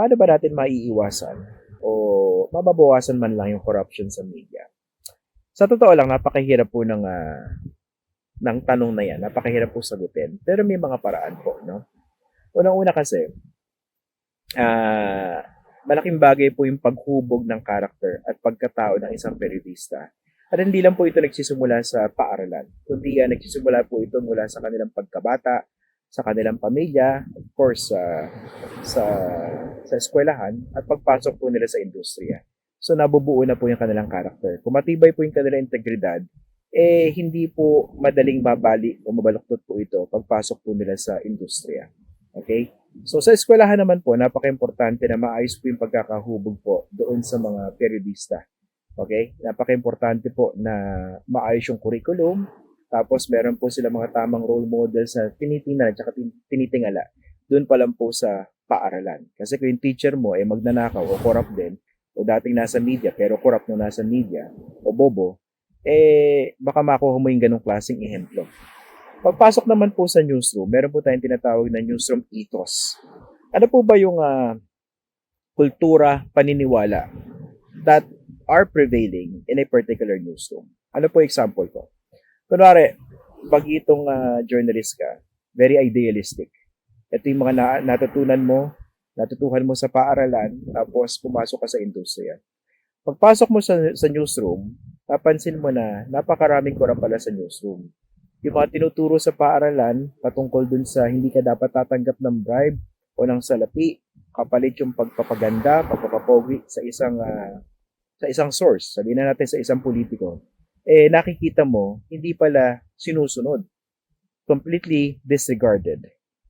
paano ba natin maiiwasan o mababawasan man lang yung corruption sa media? Sa totoo lang, napakahirap po ng, ah, ng tanong na yan. Napakahirap po sagutin. Pero may mga paraan po, no? Unang-una kasi, ah, malaking bagay po yung paghubog ng karakter at pagkatao ng isang periodista. At hindi lang po ito nagsisimula sa paaralan, kundi uh, nagsisimula po ito mula sa kanilang pagkabata, sa kanilang pamilya, of course, uh, sa, sa eskwelahan, at pagpasok po nila sa industriya. So nabubuo na po yung kanilang karakter. Kung matibay po yung kanilang integridad, eh hindi po madaling babali o mabaluktot po ito pagpasok po nila sa industriya. Okay? So sa eskwelahan naman po, napaka-importante na maayos po yung pagkakahubog po doon sa mga periodista. Okay? Napaka-importante po na maayos yung curriculum, tapos meron po sila mga tamang role models na tinitingnan at tinitingala. Doon pa lang po sa paaralan. Kasi kung yung teacher mo ay magnanakaw o corrupt din, o dating nasa media pero corrupt na nasa media, o bobo, eh baka makuha mo yung ganong klaseng ehemplo. Pagpasok naman po sa newsroom, meron po tayong tinatawag na newsroom ethos. Ano po ba yung uh, kultura, paniniwala that are prevailing in a particular newsroom? Ano po example ko? Kunwari, pag itong uh, journalist ka, very idealistic. Ito yung mga na- natutunan mo, natutuhan mo sa paaralan, tapos pumasok ka sa industriya. Pagpasok mo sa, sa newsroom, napansin mo na napakaraming kura pala sa newsroom yung mga tinuturo sa paaralan patungkol dun sa hindi ka dapat tatanggap ng bribe o ng salapi, kapalit yung pagpapaganda, pagpapapogi sa isang uh, sa isang source, sabihin na natin sa isang politiko, eh nakikita mo hindi pala sinusunod. Completely disregarded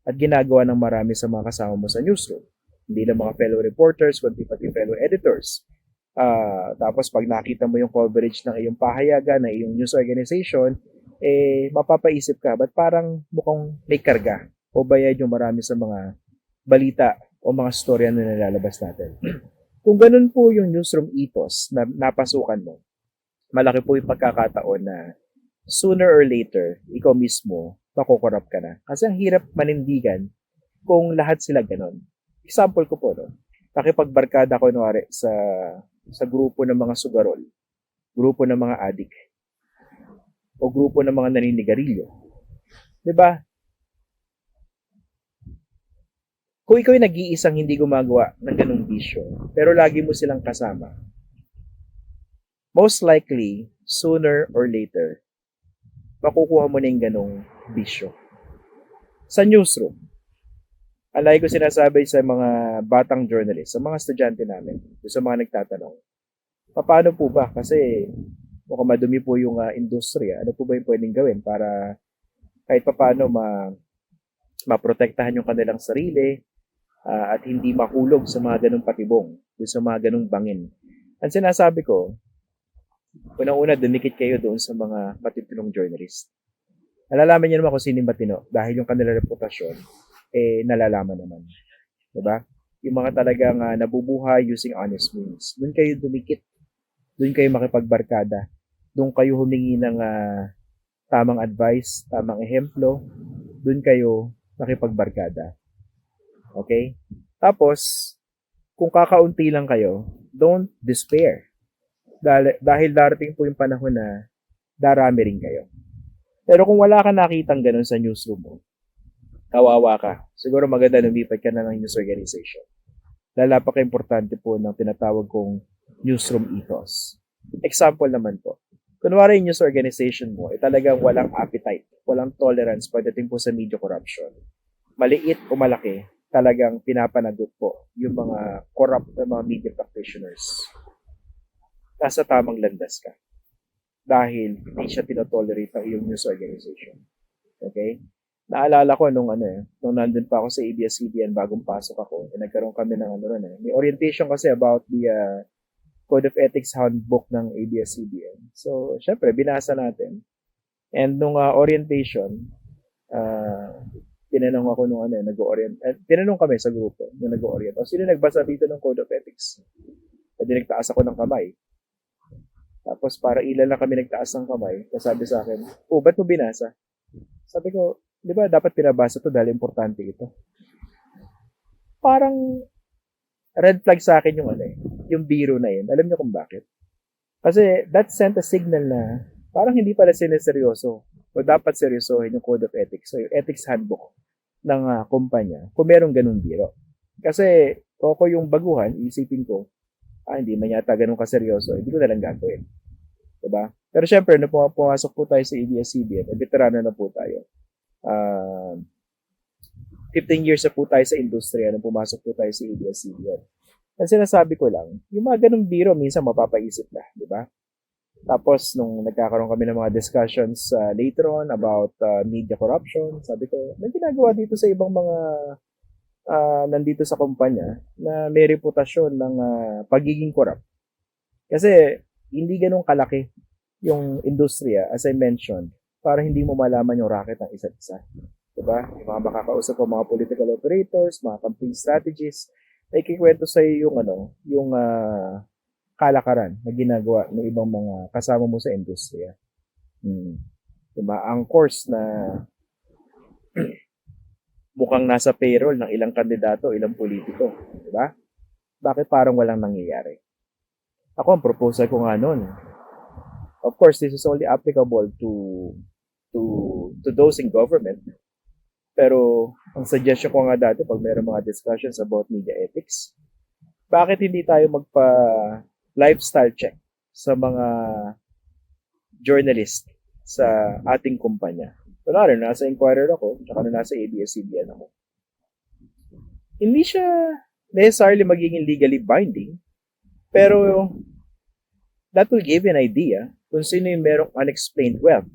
at ginagawa ng marami sa mga kasama mo sa newsroom. Hindi lang mga fellow reporters, kundi pati fellow editors. Uh, tapos pag nakita mo yung coverage ng iyong pahayagan, ng iyong news organization, eh mapapaisip ka, ba't parang mukhang may karga o bayad yung marami sa mga balita o mga storya na nilalabas natin. Kung ganun po yung newsroom ethos na napasukan mo, malaki po yung pagkakataon na sooner or later, ikaw mismo, makukorap ka na. Kasi ang hirap manindigan kung lahat sila ganun. Example ko po, no? Nakipagbarkada ko, nuwari, sa, sa grupo ng mga sugarol, grupo ng mga adik o grupo ng mga naninigarilyo. 'Di ba? Kung ikaw nag-iisang hindi gumagawa ng ganung bisyo, pero lagi mo silang kasama, most likely, sooner or later, makukuha mo na yung ganong bisyo. Sa newsroom, alay ko sinasabi sa mga batang journalist, sa mga estudyante namin, sa mga nagtatanong, paano po ba? Kasi mukhang madumi po yung uh, industriya, ano po ba yung pwedeng gawin para kahit paano ma maprotektahan yung kanilang sarili uh, at hindi mahulog sa mga ganong patibong, sa mga ganong bangin. Ang sinasabi ko, unang-una, dumikit kayo doon sa mga matitinong journalist. Nalalaman niyo naman kung sino matino dahil yung kanilang reputasyon, eh, nalalaman naman. Diba? Yung mga talagang uh, nabubuhay using honest means. Doon kayo dumikit. Doon kayo makipagbarkada doon kayo humingi ng uh, tamang advice, tamang ehemplo, doon kayo nakipagbarkada. Okay? Tapos, kung kakaunti lang kayo, don't despair. Dahil, dahil darating po yung panahon na darami rin kayo. Pero kung wala ka nakitang ganun sa newsroom mo, kawawa ka. Siguro maganda lumipat ka na ng news organization. Dahil napaka-importante po ng tinatawag kong newsroom ethos. Example naman po, kunwari yung news organization mo, eh, talagang walang appetite, walang tolerance pagdating po sa media corruption. Maliit o malaki, talagang pinapanagot po yung mga corrupt na mga media practitioners. Nasa tamang landas ka. Dahil hindi siya tinotolerate ng iyong news organization. Okay? Naalala ko nung ano eh, nung nandun pa ako sa ABS-CBN bagong pasok ako, eh, nagkaroon kami ng ano rin eh. May orientation kasi about the uh, Code of Ethics Handbook ng ABS-CBN. So, syempre, binasa natin. And nung uh, orientation, uh, tinanong ako nung ano, nag-orient, eh, tinanong kami sa grupo nung nag-orient, o sino nagbasa dito ng Code of Ethics? E di nagtaas ako ng kamay. Tapos para ilan lang kami nagtaas ng kamay, sabi sa akin, oh, ba't mo binasa? Sabi ko, di ba dapat pinabasa to dahil importante ito. Parang red flag sa akin yung ano eh, yung biro na yun. Alam niyo kung bakit? Kasi that sent a signal na parang hindi pala sineseryoso o dapat seryosohin yung code of ethics o yung ethics handbook ng uh, kumpanya kung merong ganung biro. Kasi ako yung baguhan, isipin ko, ah, hindi man yata ganun kaseryoso, hindi ko na lang gagawin. Diba? Pero syempre, nung pumasok po tayo sa ABS-CBN, eh, veterano na po tayo. Uh, 15 years na po tayo sa industriya nung pumasok po tayo sa ABS-CBN. Ang sinasabi ko lang, yung mga ganung biro, minsan mapapaisip na, di ba? Tapos, nung nagkakaroon kami ng mga discussions uh, later on about uh, media corruption, sabi ko, may ginagawa dito sa ibang mga uh, nandito sa kumpanya na may reputasyon ng uh, pagiging corrupt. Kasi, hindi ganun kalaki yung industriya, as I mentioned, para hindi mo malaman yung racket ng isa't isa. Diba? Yung mga makakausap ko mga political operators, mga campaign strategists, ay kikwento sa iyo yung ano, yung uh, kalakaran na ginagawa ng ibang mga kasama mo sa industriya. Hmm. Diba? Ang course na mukhang nasa payroll ng ilang kandidato, ilang politiko. Diba? Bakit parang walang nangyayari? Ako, ang proposal ko nga noon, of course, this is only applicable to to to those in government pero ang suggestion ko nga dati pag mayroong mga discussions about media ethics, bakit hindi tayo magpa lifestyle check sa mga journalist sa ating kumpanya? Kunwari, nasa Inquirer ako, tsaka na nasa ABS-CBN ako. Hindi siya necessarily magiging legally binding, pero that will give an idea kung sino yung merong unexplained wealth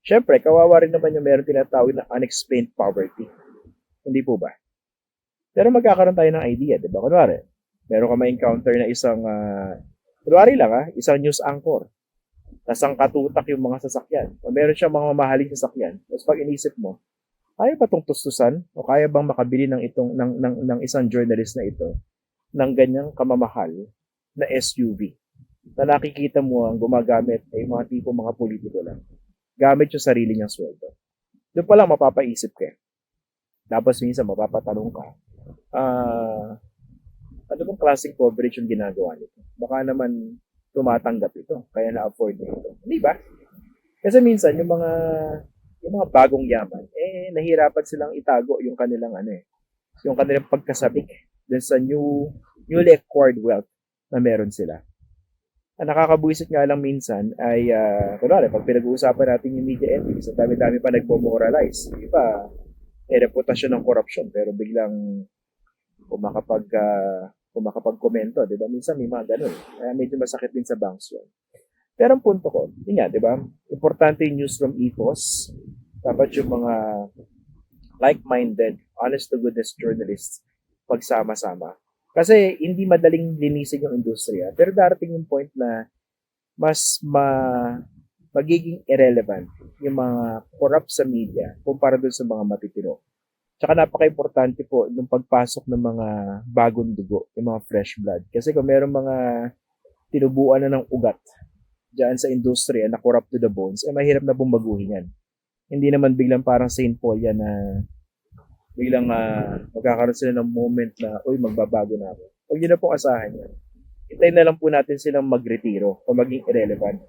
Siyempre, kawawa rin naman yung meron tinatawag na unexplained poverty. Hindi po ba? Pero magkakaroon tayo ng idea, di ba? Kunwari, meron ka ma-encounter na isang, uh, kunwari lang ha, isang news anchor. Nasang katutak yung mga sasakyan. O meron siyang mga mamahaling sasakyan. Tapos pag inisip mo, kaya ba itong tustusan? O kaya bang makabili ng, itong, ng, ng, ng isang journalist na ito ng ganyang kamamahal na SUV? Na nakikita mo ang gumagamit ay mga tipo mga politiko lang gamit yung sarili niyang sweldo. Doon pa lang mapapaisip ka. Tapos minsan mapapatanong ka, ah, uh, ano bang klaseng coverage yung ginagawa nito? Baka naman tumatanggap ito, kaya na-afford niya ito. Hindi ba? Kasi minsan yung mga yung mga bagong yaman, eh nahirapan silang itago yung kanilang ano eh, yung kanilang pagkasabik dun sa new newly acquired wealth na meron sila ang nakakabuisit nga lang minsan ay, uh, kunwari, pag pinag-uusapan natin yung media ethics, ang dami-dami pa nagpo-moralize. Iba, eh, reputasyon ng corruption, pero biglang kumakapag, uh, kumakapag-komento, di ba? Minsan may mga ganun. Kaya medyo masakit din sa banks yun. Pero ang punto ko, yun nga, di ba? Importante yung newsroom ethos. Dapat yung mga like-minded, honest-to-goodness journalists pagsama-sama kasi hindi madaling linisin yung industriya. Pero darating yung point na mas ma magiging irrelevant yung mga corrupt sa media kumpara dun sa mga matitino. Tsaka napaka-importante po nung pagpasok ng mga bagong dugo, yung mga fresh blood. Kasi kung meron mga tinubuan na ng ugat dyan sa industriya na corrupt to the bones, eh mahirap na pong baguhin yan. Hindi naman biglang parang St. Paul yan na bilang uh, magkakaroon sila ng moment na, uy, magbabago na ako. Huwag nyo na pong asahan yan. Hintayin na lang po natin silang magretiro o maging irrelevant.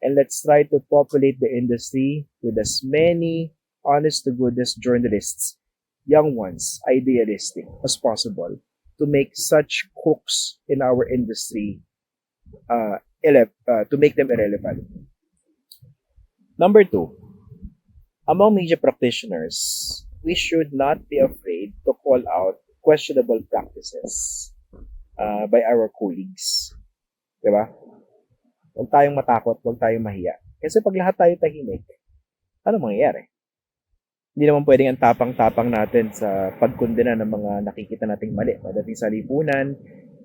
And let's try to populate the industry with as many honest to goodness journalists, young ones, idealistic as possible to make such crooks in our industry uh, ele- uh, to make them irrelevant. Number two, among media practitioners, we should not be afraid to call out questionable practices uh, by our colleagues. Diba? Huwag tayong matakot, huwag tayong mahiya. Kasi pag lahat tayo tahimik, ano mangyayari? Hindi naman pwedeng ang tapang-tapang natin sa pagkondena ng mga nakikita nating mali. Pagdating sa lipunan,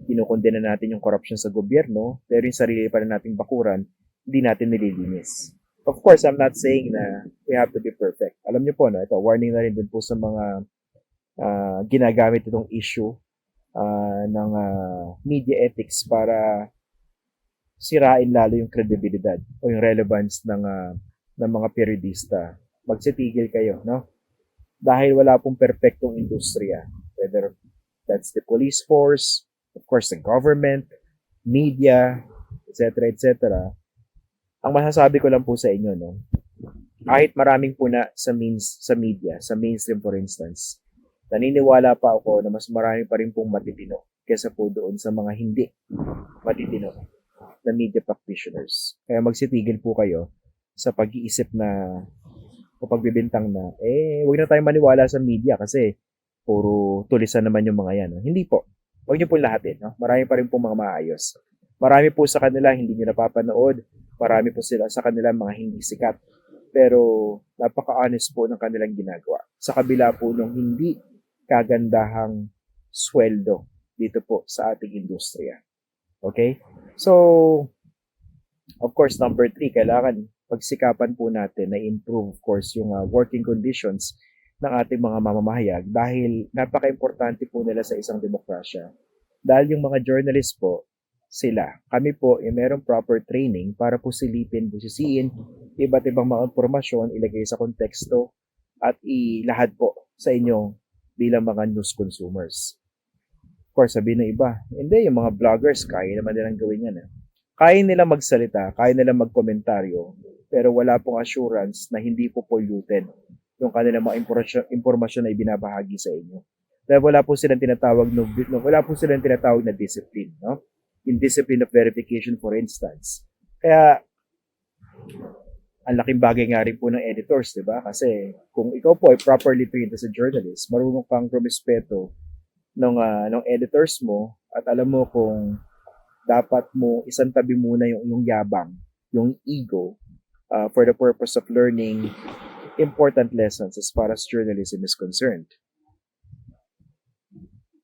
kinukondena natin yung corruption sa gobyerno, pero yung sarili pa rin nating bakuran, hindi natin nililinis. Of course, I'm not saying na we have to be perfect. Alam niyo po, no, ito, warning na rin dun po sa mga uh, ginagamit itong issue uh, ng uh, media ethics para sirain lalo yung credibility o yung relevance ng uh, ng mga periodista. Magsitigil kayo, no? Dahil wala pong perpektong industriya. Whether that's the police force, of course, the government, media, etc., etc. Ang masasabi ko lang po sa inyo, no, kahit maraming puna sa means sa media, sa mainstream for instance, naniniwala pa ako na mas marami pa rin pong matitino kesa po doon sa mga hindi matitino na media practitioners. Kaya magsitigil po kayo sa pag-iisip na o pagbibintang na, eh, huwag na tayong maniwala sa media kasi puro tulisan naman yung mga yan. Hindi po. Huwag niyo po lahatin. No? Marami pa rin pong mga maayos. Marami po sa kanila hindi niyo napapanood. Marami po sila sa kanila mga hindi sikat. Pero napaka-honest po ng kanilang ginagawa. Sa kabila po ng hindi kagandahang sweldo dito po sa ating industriya. Okay? So, of course, number three, kailangan pagsikapan po natin na improve, of course, yung uh, working conditions ng ating mga mamamahayag dahil napaka-importante po nila sa isang demokrasya. Dahil yung mga journalists po, sila, kami po, eh, meron proper training para po silipin, busisiin, iba't ibang mga impormasyon, ilagay sa konteksto, at ilahad po sa inyo bilang mga news consumers. Of course, sabi ng iba, hindi, yung mga vloggers, kaya naman nilang gawin yan. Eh. Kaya nila magsalita, kaya nila magkomentaryo, pero wala pong assurance na hindi po polluted yung kanilang mga impormasyon, na ibinabahagi sa inyo. Dahil wala po silang tinatawag no, wala po silang tinatawag na discipline, no? In discipline of verification for instance. Kaya ang laking bagay nga rin po ng editors, di ba? Kasi kung ikaw po ay properly trained as a journalist, marunong kang rumispeto ng, uh, ng editors mo at alam mo kung dapat mo isang tabi muna yung, yung yabang, yung ego uh, for the purpose of learning important lessons as far as journalism is concerned.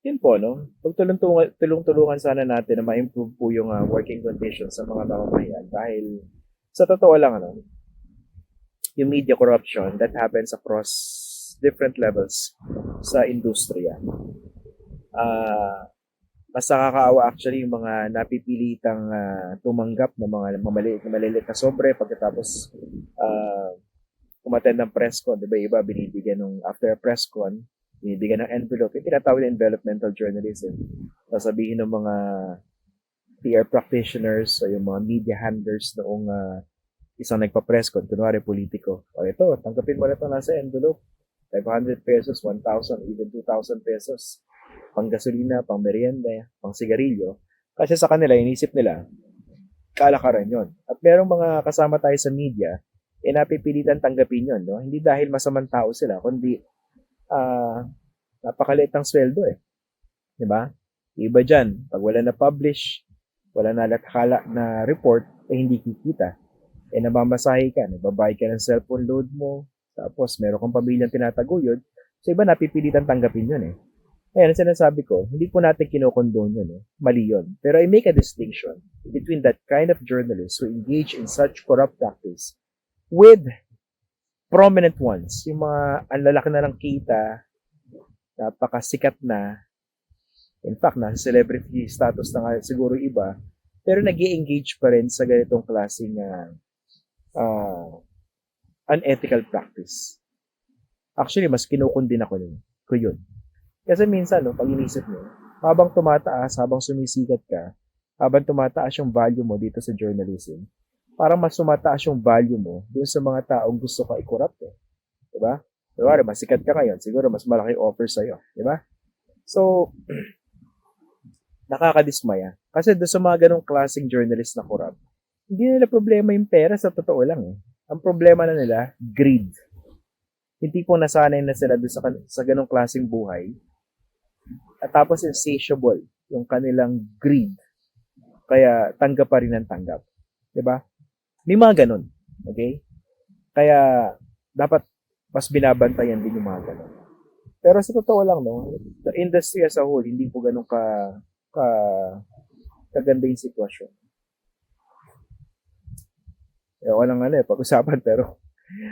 Yun po, no? Pagtulong-tulungan sana natin na ma-improve po yung uh, working conditions sa mga mamamayan dahil sa totoo lang, ano, yung media corruption that happens across different levels sa industriya. Uh, mas nakakaawa actually yung mga napipilitang uh, tumanggap ng mga mamaliit na maliliit na sobre pagkatapos uh, umattend ng press con, 'di ba? Iba binibigyan ng after press con, binibigyan ng envelope, yung tinatawag na envelopmental journalism. Sasabihin ng mga PR practitioners o yung mga media handlers noong uh, isang nagpa-press con, kunwari politiko. O ito, tanggapin mo na ito nasa envelope. 500 pesos, 1,000, even 2,000 pesos. Pang gasolina, pang merienda, pang sigarilyo. Kasi sa kanila, inisip nila, kalakaran yon. At merong mga kasama tayo sa media eh napipilitan tanggapin yun, no? Hindi dahil masamang tao sila, kundi uh, napakaliit ang sweldo eh. 'Di ba? Iba diyan, pag wala na publish, wala na latkala na report, eh hindi kikita. Eh namamasahe ka, nagbabayad ka ng cellphone load mo, tapos meron kang pamilyang tinataguyod, so iba napipilitan tanggapin yun eh. Kaya sinasabi ko, hindi po natin kinokondone yun eh. Mali yun. Pero I make a distinction between that kind of journalists who engage in such corrupt practice with prominent ones. Yung mga ang lalaki na ng kita, napakasikat na, in fact, nasa celebrity status na nga siguro iba, pero nag engage pa rin sa ganitong klaseng uh, uh, unethical practice. Actually, mas kinukundin ako nun, ko yun. Kasi minsan, no, pag inisip mo, habang tumataas, habang sumisikat ka, habang tumataas yung value mo dito sa journalism, para mas sumataas yung value mo doon sa mga taong gusto ka i-corrupt eh. Diba? Diba? Mas sikat ka ngayon, siguro mas malaki offer sa'yo. Diba? So, nakakadismaya. Kasi doon sa mga ganong klaseng journalist na corrupt, hindi nila problema yung pera sa totoo lang eh. Ang problema na nila, greed. Hindi po nasanay na sila doon sa, sa ganong klaseng buhay. At tapos insatiable yung kanilang greed. Kaya tanggap pa rin ang tanggap. ba? May mga ganun. Okay? Kaya, dapat mas binabantayan din yung mga ganun. Pero sa totoo lang, no, the industry as a whole, hindi po ganun ka, ka, kaganda yung sitwasyon. Eh, walang ano eh, pag-usapan, pero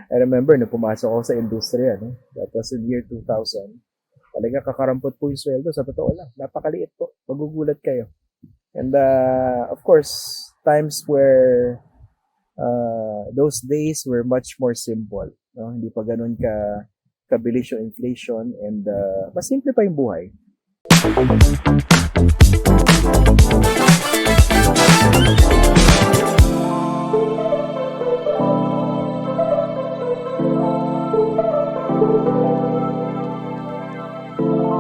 I remember, nung pumasok ako sa industriya, no, that was in year 2000, talaga kakarampot po yung sweldo, sa totoo lang. Napakaliit po. Magugulat kayo. And, uh, of course, times where uh, those days were much more simple. No? Hindi pa ganun ka kabilis yung inflation and uh, mas simple pa yung buhay. Thank you.